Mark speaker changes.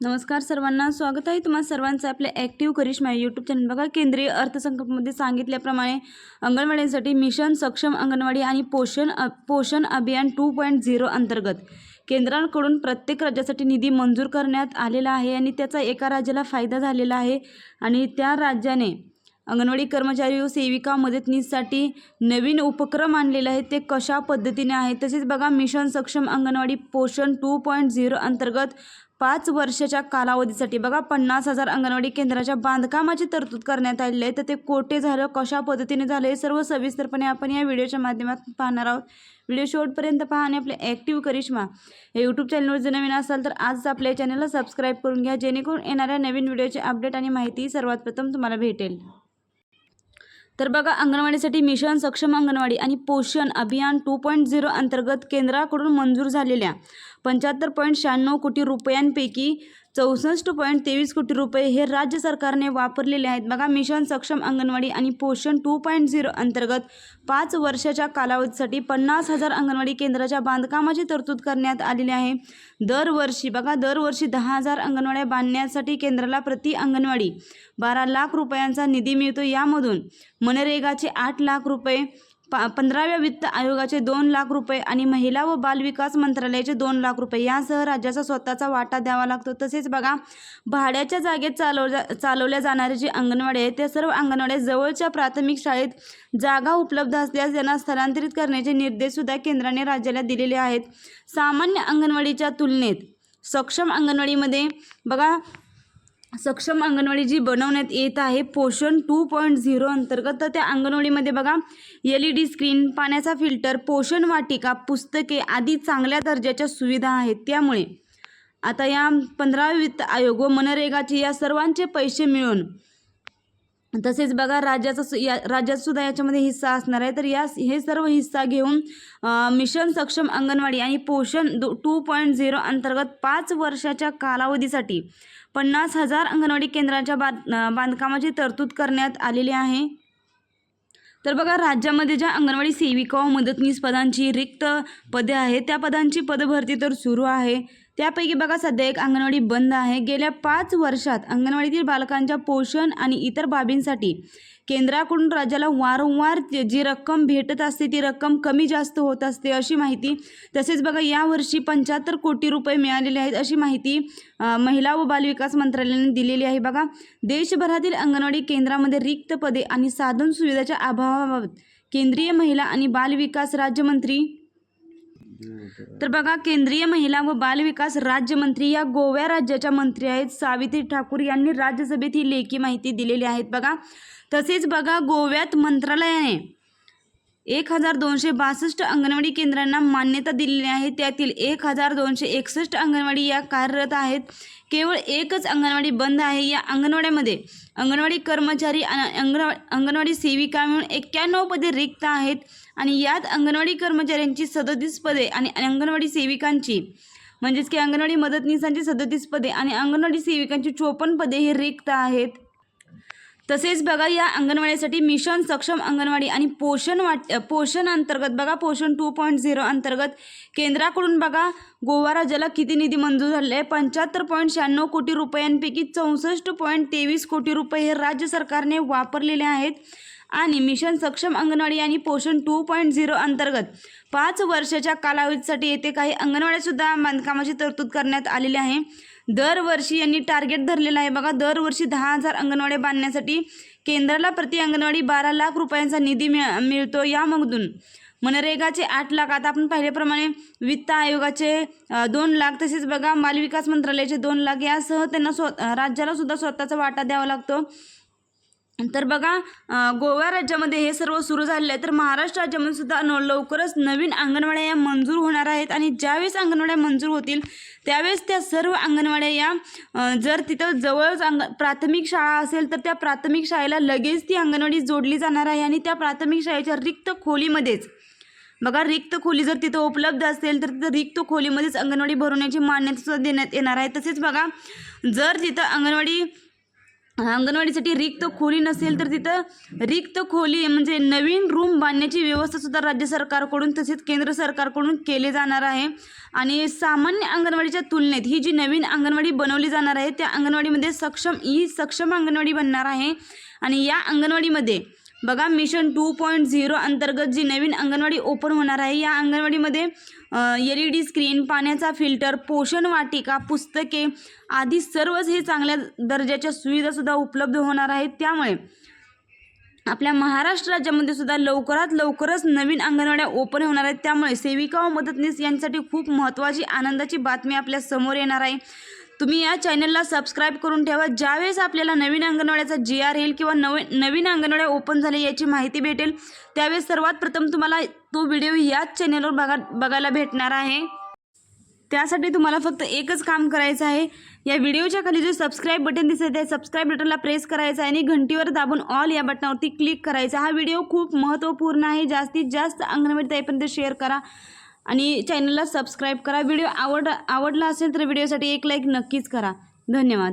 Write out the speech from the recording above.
Speaker 1: नमस्कार सर्वांना स्वागत आहे तुम्हा सर्वांचं आपल्या ॲक्टिव्ह करिश्मा यूट्यूब चॅनल बघा केंद्रीय अर्थसंकल्पामध्ये सांगितल्याप्रमाणे अंगणवाडीसाठी मिशन सक्षम अंगणवाडी आणि पोषण पोषण अभियान टू पॉईंट झिरो अंतर्गत केंद्रांकडून प्रत्येक राज्यासाठी निधी मंजूर करण्यात आलेला आहे आणि त्याचा एका राज्याला फायदा झालेला आहे. आणि त्या राज्याने अंगणवाडी कर्मचारी व सेविका मदतनीससाठी नवीन उपक्रम आणलेले आहेत. ते कशा पद्धतीने आहे तसेच बघा मिशन सक्षम अंगणवाडी पोषण टू पॉईंट झिरो अंतर्गत पाच वर्षाच्या कालावधीसाठी बघा पन्नास हजार अंगणवाडी केंद्राच्या बांधकामाची तरतूद करण्यात आलेली आहे. तर ते कोठे झालं कशा पद्धतीने झालं हे सर्व सविस्तरपणे आपण या व्हिडिओच्या माध्यमातून पाहणार आहोत. व्हिडिओ शेवटपर्यंत पहा आणि आपले ॲक्टिव्ह करिश्मा हे यूट्यूब चॅनलवर जर नवीन असाल तर आज आपल्या चॅनलला सबस्क्राईब करून घ्या जेणेकरून येणाऱ्या नवीन व्हिडिओचे अपडेट आणि माहिती सर्वात प्रथम तुम्हाला भेटेल. तर बघा अंगणवाडीसाठी मिशन सक्षम अंगणवाडी आणि पोषण अभियान टू पॉईंट झिरो अंतर्गत केंद्राकडून मंजूर झालेल्या पंच्याहत्तर पॉईंट शहाण्णव कोटी रुपयांपैकी चौसष्ट पॉईंट तेवीस कोटी रुपये हे राज्य सरकारने वापरलेले आहेत. बघा मिशन सक्षम अंगणवाडी आणि पोषण टू पॉईंट झिरो अंतर्गत पाच वर्षाच्या कालावधीसाठी पन्नास हजार अंगणवाडी केंद्राच्या बांधकामाची तरतूद करण्यात आलेली आहे. दरवर्षी बघा दरवर्षी दहा हजार अंगणवाड्या बांधण्यासाठी केंद्राला प्रति अंगणवाडी बारा लाख रुपयांचा निधी मिळतो. यामधून मनरेगाचे आठ लाख रुपये पा पंधराव्या वित्त आयोगाचे दोन लाख रुपये आणि महिला व बालविकास मंत्रालयाचे दोन लाख रुपये. यासह राज्याचा स्वतःचा वाटा द्यावा लागतो. तसेच बघा भाड्याच्या जागेत चालवल्या चालवल्या जाणारे जे अंगणवाडी आहे त्या सर्व अंगणवाड्या जवळच्या प्राथमिक शाळेत जागा उपलब्ध असल्यास त्यांना स्थलांतरित करण्याचे निर्देशसुद्धा केंद्राने राज्याला दिलेले आहेत. सामान्य अंगणवाडीच्या तुलनेत सक्षम अंगणवाडीमध्ये बघा सक्षम अंगणवाडी जी बनवण्यात येत आहे पोषण टू पॉईंट झिरो अंतर्गत तर त्या अंगणवाडीमध्ये बघा एल ई डी स्क्रीन पाण्याचा फिल्टर पोषण वाटिका पुस्तके आदी चांगल्या दर्जाच्या सुविधा आहेत. त्यामुळे आता या पंधरा वित्त आयोग व मनरेगाचे या सर्वांचे पैसे मिळून तसेच बघा राज्याचा सु या राज्यात सुद्धा याच्यामध्ये हिस्सा असणार आहे. तर या हे सर्व हिस्सा घेऊन मिशन सक्षम अंगणवाडी आणि पोषण दो टू पॉईंट झिरो अंतर्गत पाच वर्षाच्या कालावधीसाठी पन्नास हजार अंगणवाडी केंद्राच्या बांध बांधकामाची तरतूद करण्यात आलेली आहे. तर बघा राज्यामध्ये ज्या अंगणवाडी सेविका व मदतनीस पदांची रिक्त पदे आहेत त्या पदांची पदभरती तर सुरू आहे. त्यापैकी बघा सध्या एक अंगणवाडी बंद आहे. गेल्या पाच वर्षात अंगणवाडीतील बालकांच्या पोषण आणि इतर बाबींसाठी केंद्राकडून राज्याला वारंवार जी रक्कम भेटत असते ती रक्कम कमी जास्त होत असते अशी माहिती. तसेच बघा यावर्षी पंच्याहत्तर कोटी रुपये मिळालेले आहेत अशी माहिती महिला व बालविकास मंत्रालयाने दिलेली आहे. बघा देशभरातील अंगणवाडी केंद्रामध्ये रिक्त पदे आणि साधन सुविधाच्या अभावाबाबत केंद्रीय महिला आणि बालविकास राज्यमंत्री तर बघा केंद्रीय महिला व बालविकास राज्यमंत्री या गोव्या राज्याच्या मंत्री आहेत सावित्री ठाकूर यांनी राज्यसभेत ही लेखी माहिती दिलेली आहेत बघा तसेच बघा गोव्यात मंत्रालयाने एक हजार दोनशे बासष्ट अंगणवाडी केंद्रांना मान्यता दिलेली आहे. त्यातील एक हजार दोनशे एकसष्ट अंगणवाडी या कार्यरत आहेत. केवळ एकच अंगणवाडी बंद आहे. या अंगणवाड्यामध्ये अंगणवाडी कर्मचारी आणि अंगणवा अंगणवाडी सेविका मिळून एक्क्याण्णव पदे रिक्त आहेत आणि यात अंगणवाडी कर्मचाऱ्यांची सदतीस पदे आणि अंगणवाडी सेविकांची म्हणजेच की अंगणवाडी मदतनीसांची सदतीस पदे आणि अंगणवाडी सेविकांची चोपन्न पदे हे रिक्त आहेत. तसेच बघा या अंगणवाडीसाठी मिशन सक्षम अंगणवाडी आणि पोषण वाट पोषण अंतर्गत बघा पोषण टू पॉईंट झिरो अंतर्गत केंद्राकडून बघा गोवा राज्याला किती निधी मंजूर झाले आहे पंच्याहत्तर पॉईंट शहाण्णव कोटी रुपयांपैकी चौसष्ट पॉईंट तेवीस कोटी रुपये हे राज्य सरकारने वापरलेले आहेत. आणि मिशन सक्षम अंगणवाडी आणि पोषण टू पॉईंट झिरो अंतर्गत पाच वर्षाच्या कालावधीसाठी येथे काही अंगणवाड्यासुद्धा बांधकामाची तरतूद करण्यात आलेली आहे. दरवर्षी यांनी टार्गेट धरलेलं आहे. बघा दरवर्षी दहा हजार अंगणवाड्या बांधण्यासाठी केंद्राला प्रति अंगणवाडी बारा लाख रुपयांचा निधी मिळ मिळतो यामधून. मनरेगाचे आठ लाख आता आपण पाहिल्याप्रमाणे वित्त आयोगाचे दोन लाख तसेच बघा बालविकास मंत्रालयाचे दोन लाख यासह त्यांना स्व राज्याला सुद्धा स्वतःचा वाटा द्यावा लागतो. तर बघा गोवा राज्यामध्ये हे सर्व सुरू झालेलं आहे. तर महाराष्ट्र राज्यामध्ये सुद्धा न लवकरच नवीन अंगणवाड्या या मंजूर होणार आहेत आणि ज्यावेळेस अंगणवाड्या मंजूर होतील त्यावेळेस त्या सर्व अंगणवाड्या या जर तिथं जवळच अंग प्राथमिक शाळा असेल तर त्या प्राथमिक शाळेला लगेच ती अंगणवाडी जोडली जाणार आहे आणि त्या प्राथमिक शाळेच्या रिक्त खोलीमध्येच बघा रिक्त खोली जर तिथं उपलब्ध असेल तर तिथं रिक्त खोलीमध्येच अंगणवाडी भरवण्याची मान्यता सुद्धा देण्यात येणार आहे. तसेच बघा जर तिथं अंगणवाडी अंगणवाडीसाठी रिक्त खोली नसेल तर तिथं रिक्त खोली म्हणजे नवीन रूम बांधण्याची व्यवस्थासुद्धा राज्य सरकारकडून तसेच केंद्र सरकारकडून केले जाणार आहे. आणि सामान्य अंगणवाडीच्या तुलनेत ही जी नवीन अंगणवाडी बनवली जाणार आहे त्या अंगणवाडीमध्ये सक्षम ही सक्षम अंगणवाडी बनणार आहे. आणि या अंगणवाडीमध्ये बघा मिशन टू पॉईंट झिरो अंतर्गत जी नवीन अंगणवाडी ओपन होणार आहे या अंगणवाडीमध्ये एल ई डी स्क्रीन पाण्याचा फिल्टर पोषण वाटिका पुस्तके आदी सर्वच हे चांगल्या दर्जाच्या सुविधासुद्धा उपलब्ध होणार आहेत. त्यामुळे आपल्या महाराष्ट्र राज्यामध्ये सुद्धा लवकरात लवकरच नवीन अंगणवाड्या ओपन होणार आहेत. त्यामुळे सेविका व मदतनीस यांच्यासाठी खूप महत्त्वाची आनंदाची बातमी आपल्यासमोर येणार आहे. तुम्ही या चॅनलला सबस्क्राईब करून ठेवा. ज्यावेळेस आपल्याला नवीन अंगणवाड्याचा जी आर येईल किंवा नवीन नवीन अंगणवाड्या ओपन झाले याची माहिती भेटेल त्यावेळेस सर्वात प्रथम तुम्हाला तो व्हिडिओ याच चॅनलवर बघा बघायला भेटणार आहे. त्यासाठी तुम्हाला फक्त एकच काम करायचं आहे. या व्हिडिओच्या खाली जो सबस्क्राईब बटन दिसत आहे सबस्क्राईब बटनला प्रेस करायचं आहे आणि घंटीवर दाबून ऑल या बटनावरती क्लिक करायचा. हा व्हिडिओ खूप महत्त्वपूर्ण आहे. जास्तीत जास्त अंगणवाडी ताईपर्यंत शेअर करा. आणि चॅनलला सबस्क्राईब करा. व्हिडिओ आवड आवडला असेल तर व्हिडिओसाठी एक लाईक नक्कीच करा. धन्यवाद.